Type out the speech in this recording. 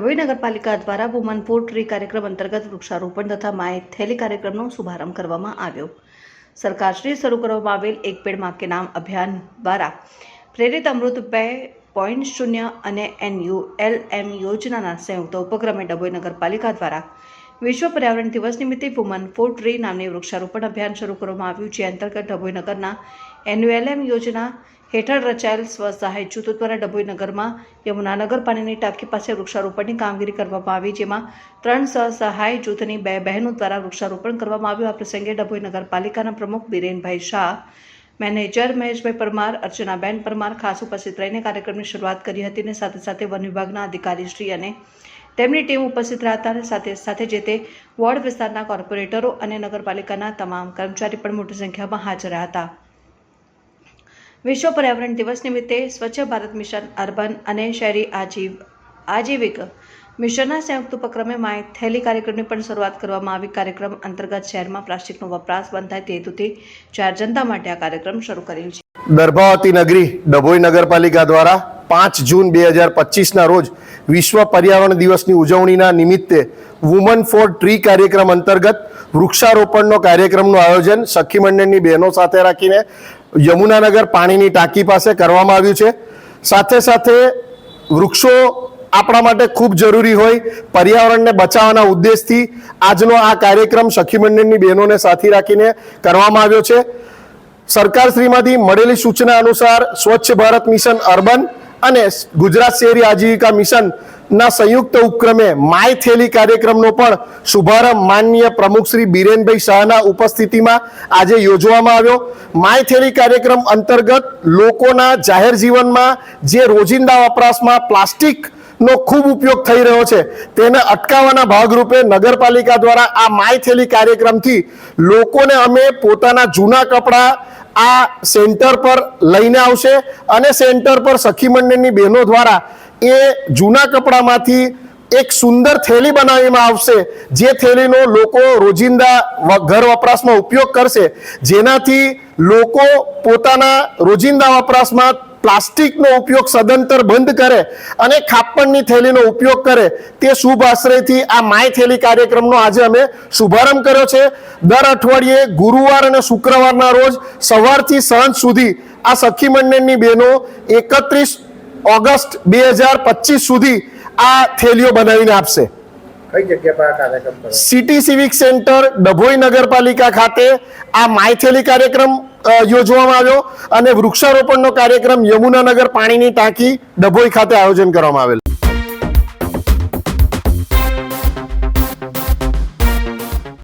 ડભોઈ નગરપાલિકા દ્વારા woman food tree કાર્યક્રમ અંતર્ગત વૃક્ષારોપણ તથા માય થેલી કાર્યક્રમનો શુભારંભ કરવામાં આવ્યો. સરકારશ્રી શરૂ કરવામાં આવેલ એક પેડમાં કે નામ અભિયાન દ્વારા પ્રેરિત અમૃત બે પોઈન્ટ શૂન્ય અને એનયુ એલ એમ યોજનાના સંયુક્ત ઉપક્રમે ડભોઈ નગરપાલિકા દ્વારા વિશ્વ પર્યાવરણ દિવસ નિમિત્તે વુમન ફૂડ ટ્રી નામની વૃક્ષારોપણ અભિયાન શરૂ કરવામાં આવ્યું, જે અંતર્ગત ડભોઈ નગરના એનયુએલએમ યોજના હેઠળ રચાયેલ સ્વસહાય જૂથો દ્વારા ડભોઈ નગરમાં યમુનાનગર પાણીની ટાંકી પાસે વૃક્ષારોપણની કામગીરી કરવામાં આવી, જેમાં ત્રણ સ્વસહાય જૂથની બે બહેનો દ્વારા વૃક્ષારોપણ કરવામાં આવ્યું. આ પ્રસંગે ડભોઈ નગરપાલિકાના પ્રમુખ બિરેનભાઈ શાહ, મેનેજર મહેશભાઈ પરમાર, અર્ચનાબેન પરમાર, ખાસ ઉપસ્થિત રહીને કાર્યક્રમની શરૂઆત કરી હતી અને સાથે સાથે વન વિભાગના અધિકારીશ્રી અને તેમની ટીમ ઉપસ્થિત રહ્યા હતા સાથે સાથે જે તે વોર્ડ વિસ્તારના કોર્પોરેટરો અને નગરપાલિકાના તમામ કર્મચારી પણ મોટી સંખ્યામાં હાજર હતા. વિશ્વ પર્યાવરણ દિવસ નિમિત્તે સ્વચ્છ ભારત મિશન અર્બન અને શહેરી આજીવ, આજીવિક મિશનના સંયુક્ત ઉપક્રમે માય થેલી કાર્યક્રમની પણ શરૂઆત કરવામાં આવી. કાર્યક્રમ અંતર્ગત શહેરમાં પ્લાસ્ટિકનો વપરાશ બંધ થાય તે હેતુથી જાહેર જનતા માટે આ કાર્યક્રમ શરૂ કરેલ છે. દર્ભાવતી નગરી ડભોઈ નગરપાલિકા દ્વારા પાંચ જૂન બે હજાર પચીસના રોજ વિશ્વ પર્યાવરણ દિવસની ઉજવણીના નિમિત્તે વુમન ફોર ટ્રી કાર્યક્રમ અંતર્ગત વૃક્ષારોપણનો કાર્યક્રમનું આયોજન સખી મંડળની બહેનો સાથે રાખીને યમુનાનગર પાણીની ટાંકી પાસે કરવામાં આવ્યું છે. સાથે સાથે વૃક્ષો આપણા માટે ખૂબ જરૂરી હોય. પર્યાવરણને બચાવવાના ઉદ્દેશથી આજનો આ કાર્યક્રમ સખી મંડળની બહેનોને સાથે રાખીને કરવામાં આવ્યો છે. સરકારશ્રીમાંથી મળેલી સૂચના અનુસાર સ્વચ્છ ભારત મિશન અર્બન અને ગુજરાત શહેરી આજીવિકા મિશનના સંયુક્ત ઉપક્રમે માય થેલી કાર્યક્રમનો પણ શુભારંભ માનનીય પ્રમુખ શ્રી બિરેનભાઈ શાહના ઉપસ્થિતિમાં આજે યોજવામાં આવ્યો. માય થેલી કાર્યક્રમ અંતર્ગત લોકોના જાહેર જીવનમાં જે રોજિંદા વપરાશમાં પ્લાસ્ટિક નો ખૂબ ઉપયોગ થઈ રહ્યો છે, તેને અટકાવવાના ભાગરૂપે નગરપાલિકા દ્વારા આ માય થેલી કાર્યક્રમથી લોકોને અમે પોતાના જૂના કપડાં આ સેન્ટર પર લઈને આવશે અને સેન્ટર પર સખી મંડળની બહેનો દ્વારા એ જૂના કપડામાંથી એક સુંદર થેલી બનાવવામાં આવશે. જે થેલીનો લોકો રોજિંદા ઘર વપરાશમાં ઉપયોગ કરશે. જેનાથી લોકો પોતાના રોજિંદા વપરાશમાં પ્લાસ્ટિકનો ઉપયોગ સદંતર બંધ કરે અને ખાપણની થેલીનો ઉપયોગ કરે તે શુભ આશ્રયથી આ માય થેલી કાર્યક્રમનો આજે અમે શુભારંભ કર્યો છે. દર અઠવાડિયે ગુરુવાર અને શુક્રવારના રોજ સવારથી સાંજ સુધી આ સખી મંડળની બહેનો એકત્રીસ ઓગસ્ટ બે હજાર પચીસ સુધી આ થેલીઓ બનાવીને આપશે. સિટી સિવિક સેન્ટર ડભોઈ નગરપાલિકા ખાતે આ માયથેલી કાર્યક્રમ યોજવામાં આવ્યો અને વૃક્ષારોપણનો કાર્યક્રમ યમુનાનગર પાણીની ટાંકી ડભોઈ ખાતે આયોજન કરવામાં આવેલ.